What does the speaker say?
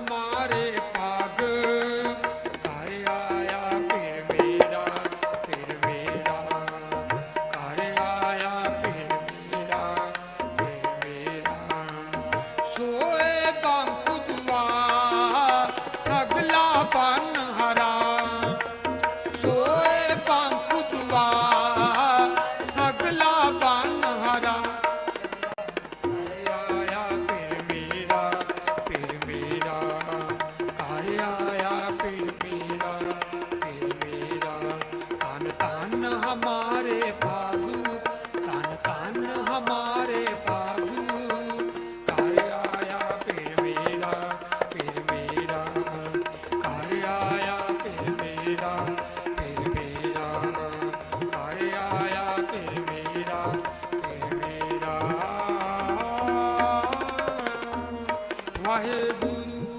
amarelo. Waheguru